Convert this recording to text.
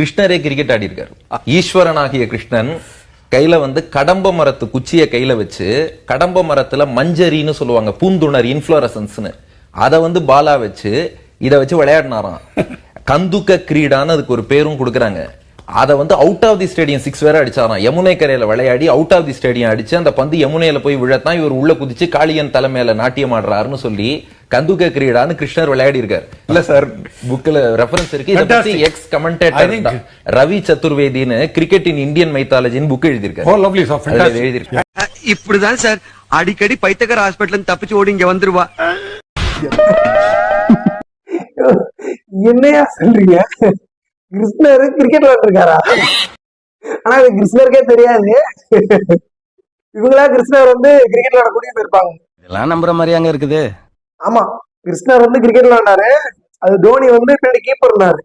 கிருஷ்ணரே கிரிக்கெட் ஆடி இருக்காரு. ஈஸ்வரன் ஆகிய கிருஷ்ணன் கையில வந்து கடம்ப மரத்து குச்சியை கையில வச்சு கடம்ப மரத்துல மஞ்சரின்னு சொல்லுவாங்க பூந்துணர் இன்ஃபுளரசன்ஸ்னு அதை வந்து பாலா வச்சு இதை வச்சு விளையாடினாராம். கந்துக்க கிரீடான்னு அதுக்கு ஒரு பேரும் கொடுக்குறாங்க. அதை வந்து out of the stadium six வேற அடிச்சாராம். யமுனை கரையில விளையாடி அவுட் ஆஃப் தி ஸ்டேடியம் அடிச்சு அந்த பந்து யமுனையில போய் விழத்தான் இவர் உள்ள குதிச்சு காளியன் தலைமையில நாட்டியம் ஆடுறாருன்னு சொல்லி கந்துக்க கிரீடான்னு கிருஷ்ணர் விளையாடி இருக்காரு. இல்ல சார். புக்ல ரெஃபரன்ஸ் இருக்கு. இத பத்தி. எக்ஸ் கமெண்டேட்டர் ரவி சதுர்வேதின்னு கிரிக்கெட் இன் இந்தியன் மைத்தாலஜின்னு புக் எழுதியிருக்காரு. Oh. எழுதியிருக்காரு. இப்படிதான் சார். அடிக்கடி பைத்தகர் ஹாஸ்பிட்டல் தப்பிச்சு ஓடி இங்க வந்துருவா. என்னையா சொல்றீங்க? கிருஷ்ணர் கிரிக்கெட் விளையாண்டுருக்காரா ஆனா இது கிருஷ்ணருக்கே தெரியாது. இவங்களா கிருஷ்ணர் வந்து கிரிக்கெட் விளையாட கூட்டிட்டு போயிருப்பாங்க. இதெல்லாம் நம்புற மாதிரி அங்க இருக்குது. ஆமா கிருஷ்ணர் வந்து கிரிக்கெட் விளையாண்டாரு அது தோனி வந்து பின்னாடி கீப்பர் இருந்தாரு